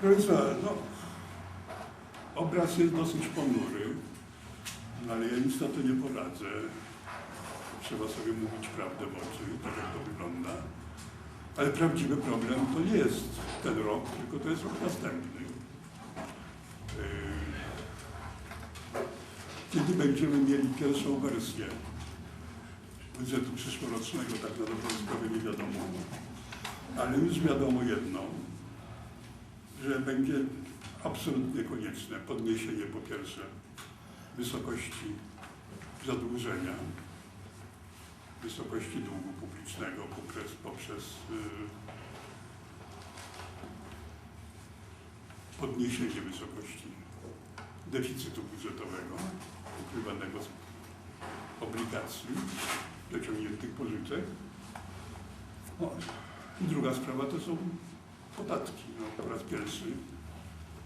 Proszę no, obraz jest dosyć ponury, no, ale ja nic na to nie poradzę. Trzeba sobie mówić prawdę w oczy, tak jak to wygląda. Ale prawdziwy problem to nie jest ten rok, tylko to jest rok następny. Yy, Kiedy będziemy mieli pierwszą wersję budżetu przyszłorocznego, tak na dobrą sprawę nie wiadomo. Ale już wiadomo jedno, że będzie absolutnie konieczne podniesienie po pierwsze wysokości zadłużenia, wysokości długu publicznego poprzez, poprzez y, podniesienie wysokości deficytu budżetowego ukrywanego z obligacji dociągniętych pożyczek. No, druga sprawa to są podatki. No, po raz pierwszy,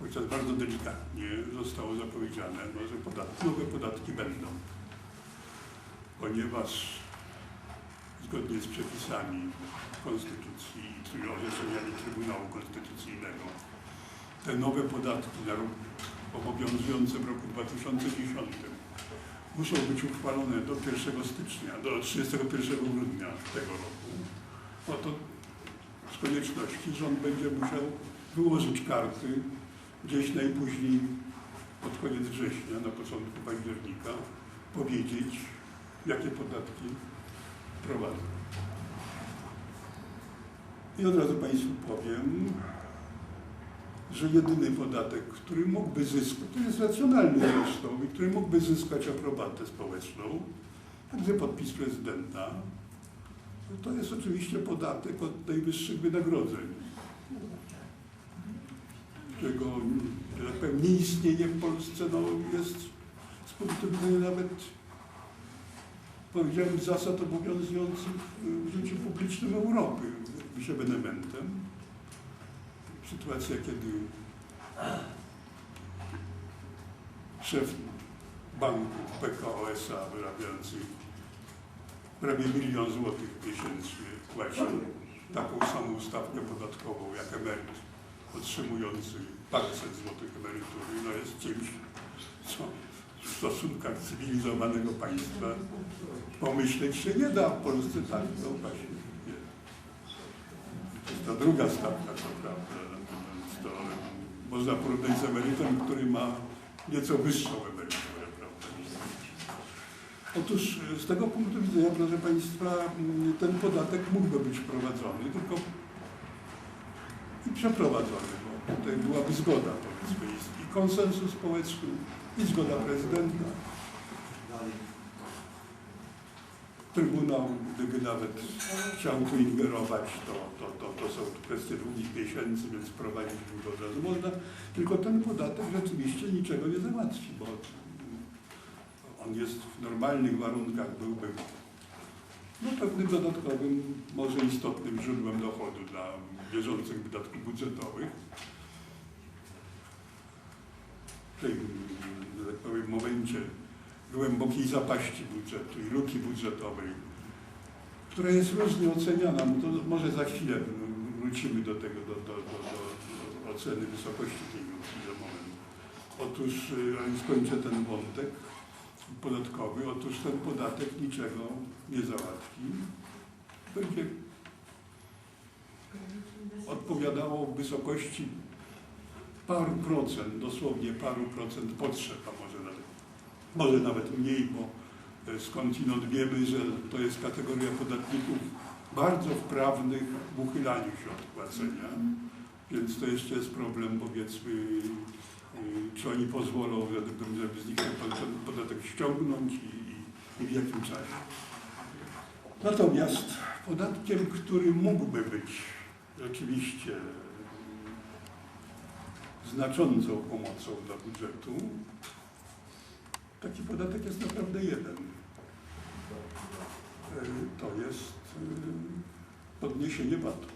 chociaż bardzo delikatnie zostało zapowiedziane, no, że podatki, nowe podatki będą, ponieważ zgodnie z przepisami Konstytucji i orzeczeniami Trybunału Konstytucyjnego te nowe podatki obowiązujące w roku 2010 muszą być uchwalone do 1 stycznia, do 31 grudnia tego roku. Oto z konieczności rząd będzie musiał wyłożyć karty gdzieś najpóźniej pod koniec września, na początku października, powiedzieć, jakie podatki prowadzą. I od razu Państwu powiem, że jedyny podatek, który mógłby zyskać, to jest racjonalny zresztą, i który mógłby zyskać aprobatę społeczną, także podpis prezydenta, to jest oczywiście podatek od najwyższych wynagrodzeń, którego, że tak nieistnienie w Polsce no, jest z punktu widzenia nawet, powiedziałem, zasad obowiązujących w życiu publicznym Europy, bycie benementem. Sytuacja, kiedy szef banku PKO SA wyrabiający prawie milion złotych miesięcznie płacił taką samą stawkę podatkową jak emeryt otrzymujący paręset złotych emerytury, no jest czymś, co w stosunkach cywilizowanego państwa pomyśleć się nie da. W Polsce tak, no właśnie nie. To jest ta druga stawka, co prawda, natomiast to można porównać z emerytem, który ma nieco wyższą emeryturę? Otóż z tego punktu widzenia, proszę Państwa, mm, ten podatek mógłby być wprowadzony, tylko i przeprowadzony, bo tutaj byłaby zgoda, powiedzmy, i- konsensus społeczny, i zgoda prezydenta. Trybunał, gdyby nawet chciał tu ingerować, to, to, to, to są kwestie długich miesięcy, więc wprowadzić go od razu można. Tylko ten podatek rzeczywiście niczego nie załatwi, bo on jest w normalnych warunkach byłby no, pewnym dodatkowym, może istotnym źródłem dochodu dla bieżących wydatków budżetowych. W tym, tak powiem, momencie głębokiej zapaści budżetu i luki budżetowej, która jest różnie oceniana, no to może za chwilę wrócimy do tego, do, do, do, do oceny wysokości tej luki za moment. Otóż, y, a więc kończę ten wątek podatkowy, otóż ten podatek niczego nie załatwi. Będzie odpowiadało w wysokości paru procent, dosłownie paru procent potrzeb, a może nawet, może nawet mniej, bo e, skądinąd wiemy, że to jest kategoria podatników bardzo wprawnych w uchylaniu się od płacenia, więc to jeszcze jest problem, powiedzmy, czy oni pozwolą, żeby, z nich ten podatek ściągnąć i, i, i w jakim czasie. Natomiast podatkiem, który mógłby być rzeczywiście znaczącą pomocą dla budżetu, taki podatek jest naprawdę jeden. E, To jest e, podniesienie VAT-u.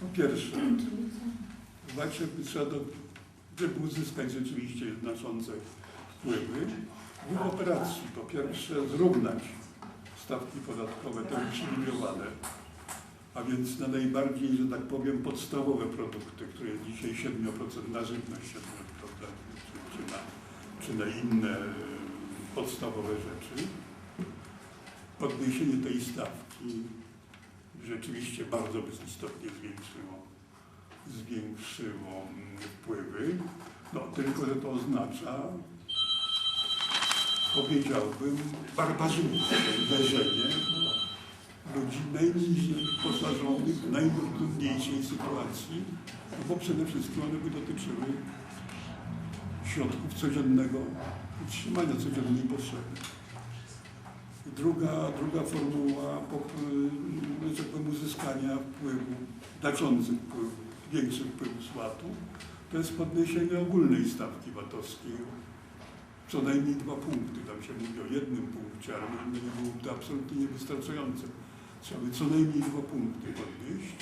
Po pierwsze, w VAT-ie trzeba, do, żeby uzyskać rzeczywiście znaczące wpływy, dwóch operacji. Po pierwsze, zrównać stawki podatkowe, te uprzywilejowane a więc na najbardziej, że tak powiem, podstawowe produkty, które jest dzisiaj 7% na żywność, 7%, czy, czy, na, czy na inne e, podstawowe rzeczy. Podniesienie tej stawki rzeczywiście bardzo by istotnie zwiększyło, zwiększyło mm, wpływy. No tylko, że to oznacza, powiedziałbym, barbarzyńcze uderzenie ludzi najniżej posażonych w najtrudniejszej sytuacji, no bo przede wszystkim one by dotyczyły środków codziennego utrzymania codziennej potrzeby. Druga, druga formuła że powiem, uzyskania wpływu, znaczących wpływów, większych wpływów z VAT-u, to jest podniesienie ogólnej stawki VAT-owskiej co najmniej dwa punkty. Tam się mówi o jednym punkcie, ale myślę, że byłoby to absolutnie niewystarczające. Trzeba by co najmniej dwa punkty podnieść.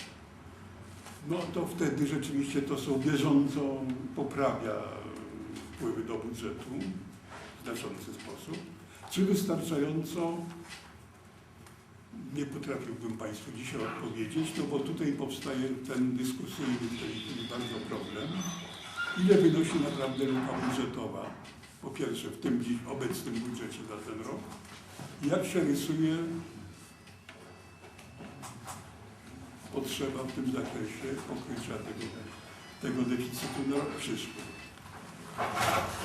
No to wtedy rzeczywiście to są bieżąco poprawia wpływy do budżetu w znaczący sposób. Czy wystarczająco? Nie potrafiłbym Państwu dzisiaj odpowiedzieć, no bo tutaj powstaje ten dyskusyjny chwili bardzo problem. Ile wynosi naprawdę luka budżetowa? Po pierwsze w tym dziś obecnym budżecie za ten rok. Jak się rysuje potrzeba w tym zakresie pokrycia tego, tego deficytu na rok przyszły?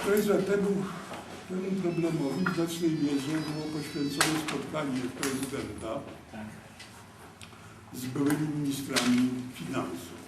To jest temu, temu problemowi w znacznej mierze było poświęcone spotkanie prezydenta z byłymi ministrami finansów.